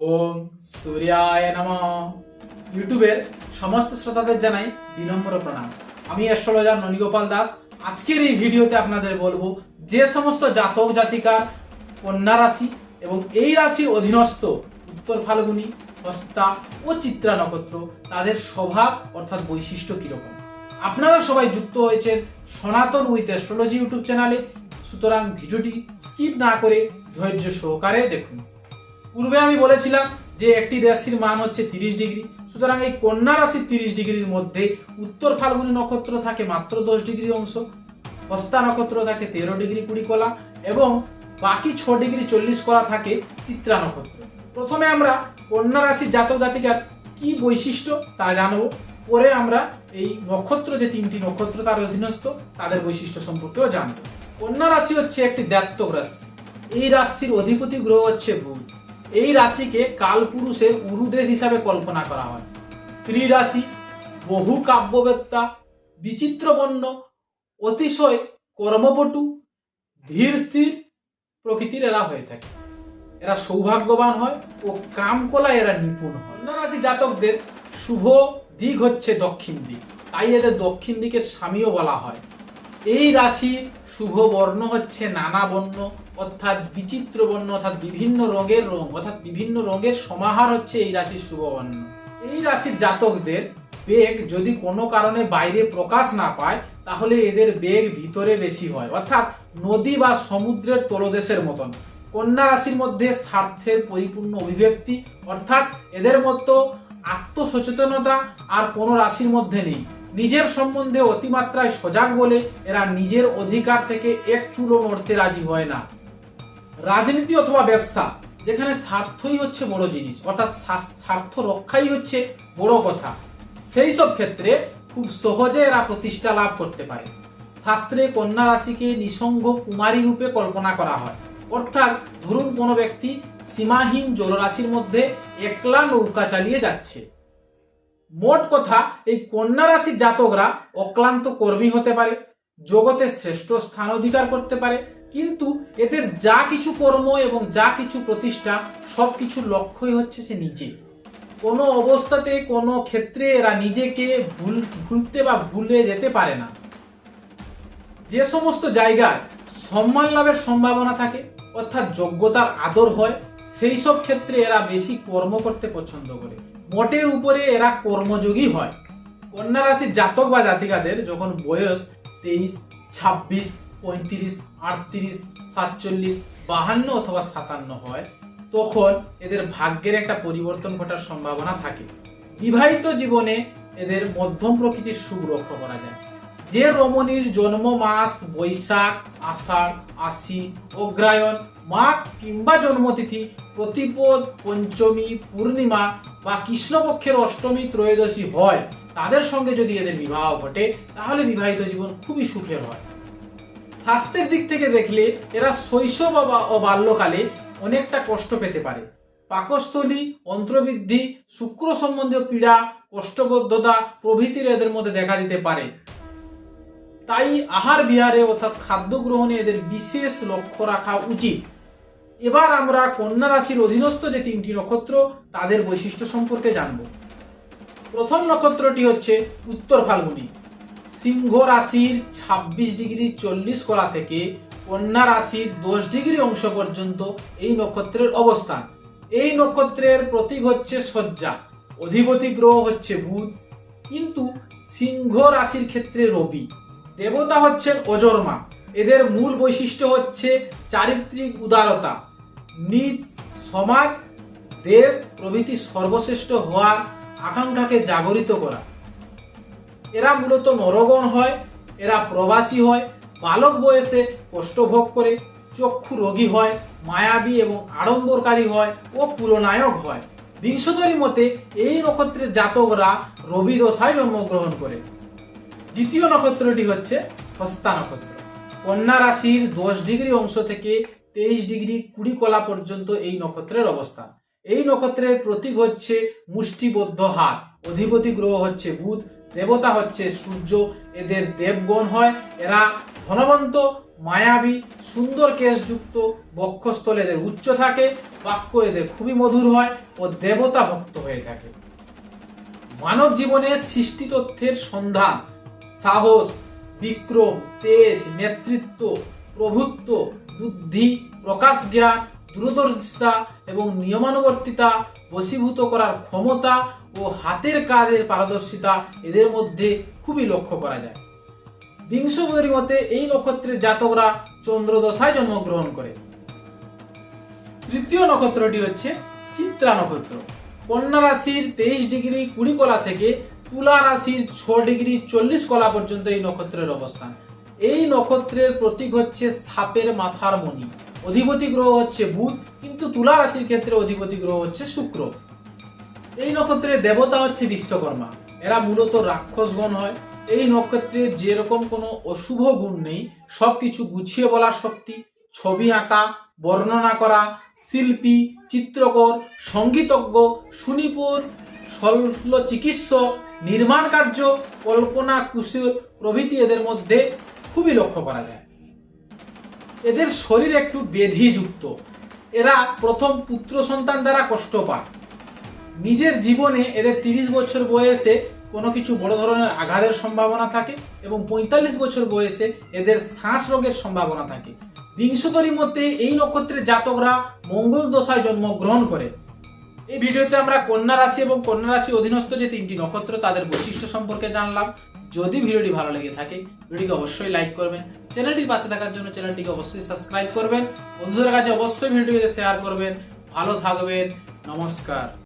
ওম সূর্যায় নম। ইউটিউবের সমস্ত শ্রোতাদের জানাই বিনম্র প্রণাম। আমি অ্যাস্ট্রোলজার ননীগোপাল দাস। আজকের এই ভিডিওতে আপনাদের বলব যে সমস্ত জাতক, জাতিকার, কন্যা রাশি এবং এই রাশির অধীনস্থ উত্তর ফাল্গুনী, হস্তা ও চিত্রা নক্ষত্র, তাদের স্বভাব অর্থাৎ বৈশিষ্ট্য কীরকম? আপনারা সবাই যুক্ত হয়েছেন সনাতন উইথ অ্যাস্ট্রোলজি ইউটিউব চ্যানেলে। সুতরাং ভিডিওটি স্কিপ না করে ধৈর্য সহকারে দেখুন। পূর্বে আমি বলেছিলাম যে একটি রাশির মান হচ্ছে তিরিশ ডিগ্রি। সুতরাং এই কন্যা রাশির তিরিশ ডিগ্রির মধ্যে উত্তর ফাল্গুনী নক্ষত্র থাকে মাত্র দশ ডিগ্রি অংশ, হস্তা নক্ষত্র থাকে তেরো ডিগ্রি কুড়ি কলা এবং বাকি ছ ডিগ্রি চল্লিশ কলা থাকে চিত্রা নক্ষত্র। প্রথমে আমরা কন্যা রাশির জাতক জাতিকার কি বৈশিষ্ট্য তা জানব। পরে আমরা এই নক্ষত্র যে তিনটি নক্ষত্র তার অধীনস্থ তাদের বৈশিষ্ট্য সম্পর্কেও জানব। কন্যা রাশি হচ্ছে একটি দ্বাত্তক রাশি। এই রাশির অধিপতি গ্রহ হচ্ছে বুধ। এই রাশিকে কালপুরুষের উরুদেশ হিসাবে কল্পনা করা হয়। স্ত্রী রাশি বহু কাব্যবেত্তা, বিচিত্রবর্ণ, অতিশয় কর্মপটু, ধীর স্থির প্রকৃতির এরা হয়ে থাকে। এরা সৌভাগ্যবান হয় ও কামকলা এরা নিপুণ হয়। রাশি জাতকদের শুভ দিক হচ্ছে দক্ষিণ দিক। তাই এদের দক্ষিণ দিকের স্বামীও বলা হয়। এই রাশির শুভ বর্ণ হচ্ছে নানা বর্ণ অর্থাৎ বিচিত্র বর্ণ, অর্থাৎ বিভিন্ন রঙের রং, অর্থাৎ বিভিন্ন রঙের সমাহার হচ্ছে এই রাশির শুভ বর্ণ এই রাশির জাতকদের বেগ যদি কোনো কারণে বাইরে প্রকাশ না পায়, তাহলে এদের বেগ ভিতরে বেশি হয়। অর্থাৎ নদী বা সমুদ্রের তলদেশের মতন। কন্যা রাশির মধ্যে স্বার্থের পরিপূর্ণ অভিব্যক্তি, অর্থাৎ এদের মতো আত্মসচেতনতা আর কোনো রাশির মধ্যে নেই। নিজের সম্বন্ধে অতিমাত্রায় সজাগ বলে এরা নিজের অধিকার থেকে এক চুলো নড়তে রাজি হয় না। রাজনীতি অথবা ব্যবসা, যেখানে স্বার্থই হচ্ছে বড় জিনিস, অর্থাৎ স্বার্থ- রক্ষাই হচ্ছে বড় কথা। সেই সব ক্ষেত্রে খুব সহজে এরা প্রতিষ্ঠা লাভ করতে পারে। শাস্ত্রে কন্যা রাশিকে নিঃসঙ্গ কুমারী রূপে কল্পনা করা হয়। অর্থাৎ ধরুন কোনো ব্যক্তি সীমাহীন জলরাশির মধ্যে একলা নৌকা চালিয়ে যাচ্ছে। মোট কথা, এই কন্যা রাশির জাতকরা অক্লান্ত কর্মী হতে পারে, জগতে শ্রেষ্ঠ স্থান অধিকার করতে পারে কিন্তু এদের যা কিছু কর্ম এবং যা কিছু প্রতিষ্ঠা সব কিছু লক্ষ্যই হচ্ছে সে নিজে। কোনো অবস্থাতে, কোনো ক্ষেত্রে এরা নিজেকে ভুল, ভুলতে বা ভুলে যেতে পারে না। যে সমস্ত জায়গায় সম্মান লাভের সম্ভাবনা থাকে, অর্থাৎ যোগ্যতার আদর হয়, সেই সব ক্ষেত্রে এরা বেশি কর্ম করতে পছন্দ করে। মোটের উপরে এরা কর্মযোগী হয়। কন্যা রাশির জাতক বা জাতিকাদের যখন বয়স তেইশ, ছাব্বিশ, পঁয়ত্রিশ আটত্রিশ, সাতচল্লিশ, বাহান্ন অথবা সাতান্ন হয়, তখন এদের ভাগ্যের একটা পরিবর্তন ঘটার সম্ভাবনা থাকে। বিবাহিত জীবনে এদের মধ্যম প্রকৃতির সুখ লক্ষ্য করা যায়। যে রমণীর জন্ম মাস, বৈশাখ, আষাঢ় আশি অগ্রায়ণ, মাঘ কিংবা জন্মতিথি, প্রতিপদ, পঞ্চমী, পূর্ণিমা বা কৃষ্ণপক্ষের অষ্টমী, ত্রয়োদশী হয়, তাদের সঙ্গে যদি এদের বিবাহ ঘটে, তাহলে বিবাহিত জীবন খুবই সুখের হয়। স্বাস্থ্যের দিক থেকে দেখলে এরা শৈশব ও বাল্যকালে অনেকটা কষ্ট পেতে পারে। পাকস্থলী, অন্ত্রবৃদ্ধি, শুক্র সম্বন্ধীয় পীড়া, কষ্টবদ্ধতা প্রভৃতির এদের মধ্যে দেখা দিতে পারে। তাই আহার বিহারে অর্থাৎ খাদ্য গ্রহণে এদের বিশেষ লক্ষ্য রাখা উচিত। এবার আমরা কন্যা রাশির অধীনস্থ যে তিনটি নক্ষত্র, তাদের বৈশিষ্ট্য সম্পর্কে জানব। প্রথম নক্ষত্রটি হচ্ছে উত্তর ফাল্গুনী। সিংহ রাশির ২৬ ডিগ্রি চল্লিশ কলা থেকে কন্যা রাশির দশ ডিগ্রি অংশ পর্যন্ত এই নক্ষত্রের অবস্থান। এই নক্ষত্রের প্রতীক হচ্ছে শয্যা, অধিপতি গ্রহ হচ্ছে বুধ। কিন্তু সিংহ রাশির ক্ষেত্রে রবি, দেবতা হচ্ছেন অজর্মা। এদের মূল বৈশিষ্ট্য হচ্ছে চারিত্রিক উদারতা। নিজ সমাজ, দেশ প্রভৃতি সর্বশ্রেষ্ঠ হওয়ার আকাঙ্ক্ষাকে জাগরিত করা। এরা মূলত নরগণ হয়, এরা প্রবাসী হয়, বালক বয়সে কষ্টভোগ করে, চক্ষু রোগী হয়, মায়াবী এবং আড়ম্বরকারী হয় ও পুরনায়ক হয়। বিংশতরী মতে এই নক্ষত্রের জাতকরা রবি দশায় জন্মগ্রহণ করে। দ্বিতীয় নক্ষত্রটি হচ্ছে হস্তা নক্ষত্র। কন্যা রাশির দশ ডিগ্রি অংশ থেকে তেইশ ডিগ্রি কুড়ি কলা পর্যন্ত এই নক্ষত্রের অবস্থান। এই নক্ষত্রের প্রতীক হচ্ছে মুষ্টিবদ্ধ হাত। অধিপতি গ্রহ হচ্ছে বুধ। দেবতা হচ্ছে সূর্য, এদের দেবগণ হয়। এরা ধনবন্ত, মায়াবী, সুন্দর কেশযুক্ত, বক্ষস্থল এদের উচ্চ থাকে, বাক্য এদের খুবই মধুর হয় ও দেবতা ভক্ত হয়ে থাকে। মানব জীবনে সৃষ্টি তথ্যের সন্ধান, সাহস, বিক্রম, তেজ, নেতৃত্ব, প্রভুত্ব, বুদ্ধি, প্রকাশ জ্ঞান, দূরদর্শিতা এবং নিয়মানুবর্তিতা বশীভূত করার ক্ষমতা ও হাতের কাজের পারদর্শিতা এদের মধ্যে খুবই লক্ষ্য করা যায়। বিংশ মতে এই নক্ষত্রের জাতকরা চন্দ্রদশায় জন্মগ্রহণ করে। তৃতীয় নক্ষত্রটি হচ্ছে চিত্রা নক্ষত্র। কন্যা রাশির তেইশ ডিগ্রি কুড়ি কলা থেকে তুলা রাশির ছ ডিগ্রি চল্লিশ কলা পর্যন্ত এই নক্ষত্রের অবস্থান। এই নক্ষত্রের প্রতীক হচ্ছে সাপের মাথার মণি। অধিপতি গ্রহ হচ্ছে বুধ, কিন্তু তুলা রাশির ক্ষেত্রে অধিপতি গ্রহ হচ্ছে শুক্র। এই নক্ষত্রের দেবতা হচ্ছে বিশ্বকর্মা। এরা মূলত রাক্ষসগণ হয়। এই নক্ষত্রে যেরকম কোনো অশুভ গুণ নেই, সবকিছু গুছিয়ে বলার শক্তি, ছবি আঁকা, বর্ণনা করা, শিল্পী, চিত্রকর, সঙ্গীতজ্ঞ, সুনিপুণ শল্য চিকিৎসক নির্মাণ কার্য, কল্পনা, কুশল প্রভৃতি এদের মধ্যে খুবই লক্ষ্য করা যায়। এদের শরীর একটু বেধিযুক্ত। এরা প্রথম পুত্র সন্তান দ্বারা কষ্ট পায়। নিজের জীবনে এদের তিরিশ বছর বয়সে কোনো কিছু বড় ধরনের আঘাতের সম্ভাবনা থাকে এবং পঁয়তাল্লিশ বছর বয়সে এদের শ্বাস রোগের সম্ভাবনা থাকে। বিংশতরী মধ্যে এই নক্ষত্রের জাতকরা মঙ্গল দশায় জন্মগ্রহণ করে। এই ভিডিওতে আমরা কন্যা রাশি এবং কন্যা রাশি অধীনস্থ যে তিনটি নক্ষত্র, তাদের বৈশিষ্ট্য সম্পর্কে জানলাম। যদি ভিডিওটি ভালো লেগে থাকে, ভিডিওটিকে অবশ্যই লাইক করবেন। চ্যানেলটির পাশে থাকার জন্য চ্যানেলটিকে অবশ্যই সাবস্ক্রাইব করবেন। বন্ধুদের কাছে অবশ্যই ভিডিওটিকে শেয়ার করবেন। ভালো থাকবেন। নমস্কার।